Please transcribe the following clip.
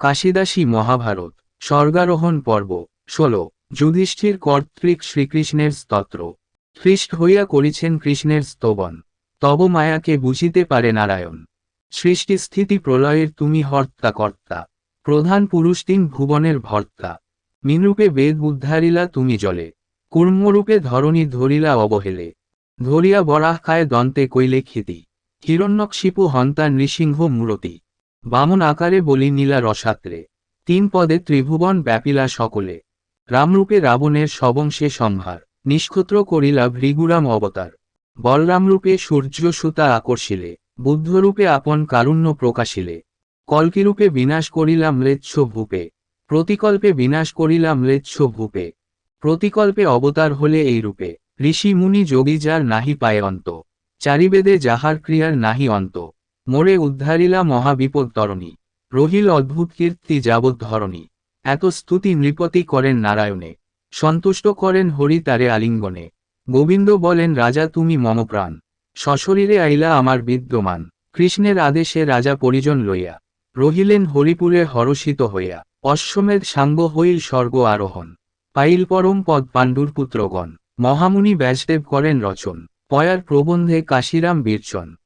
কাশিদাসী মহাভারত, স্বর্গারোহণ পর্ব, ষোলো, যুধিষ্ঠির কর্তৃক শ্রীকৃষ্ণের স্তত্র। খ্রিস্ট হইয়া করিছেন কৃষ্ণের স্তবন। তব মায়াকে বুঝিতে পারে নারায়ণ। সৃষ্টি স্থিতি প্রলয়ের তুমি হর্তা কর্তা। প্রধান পুরুষ তিন ভুবনের ভর্তা। মিনরূপে বেদ উদ্ধারিলা তুমি জলে। কুর্মরূপে ধরণী ধরিলা অবহেলে। ধরিয়া বরাহ খায় দন্তে কৈলে খিতি হিরণ্যকশিপু হন্তা নৃসিংহ মূরতি। বামন আকারে বলি নীলা রসাত্রে। তিন পদে ত্রিভুবন ব্যাপিলা সকলে। রামরূপে রাবণের সবংশে সম্ভার। নিষ্ক্ষত্র করিলা ভৃগুরাম অবতার। বলরামরূপে সূর্য সুতা আকর্ষিলে। বুদ্ধরূপে আপন কারুণ্য প্রকাশিলে। কল্কিরূপে বিনাশ করিলাম ম্লেচ্ছ ভূপে। প্রতিকল্পে বিনাশ করিলাম ম্লেচ্ছ ভূপে। প্রতিকল্পে অবতার হলে এই রূপে ঋষি মুনি যোগী যার নাহি পায় অন্ত। চারিবেদে যাহার ক্রিয়ার নাহি অন্ত। মোরে উদ্ধারিলা মহাবিপদ তরণী রহিল অদ্ভুত কীর্তি যাবৎ ধরণী এত স্তুতি নৃপতি করেন নারায়ণে। সন্তুষ্ট করেন হরি তারে আলিঙ্গনে। গোবিন্দ বলেন, রাজা, তুমি মম প্রাণ সশরীরে আইলা আমার বিদ্যমান। কৃষ্ণের আদেশে রাজা পরিজন লইয়া। রহিলেন হরিপুরে হরষিত হইয়া। অশ্বমেধ সাঙ্গ হইল স্বর্গ আরোহণ। পাইল পরম পদ পাণ্ডুর পুত্রগণ। মহামুনি ব্যাসদেব করেন রচন। পয়ার প্রবন্ধে কাশিরাম বীরচন।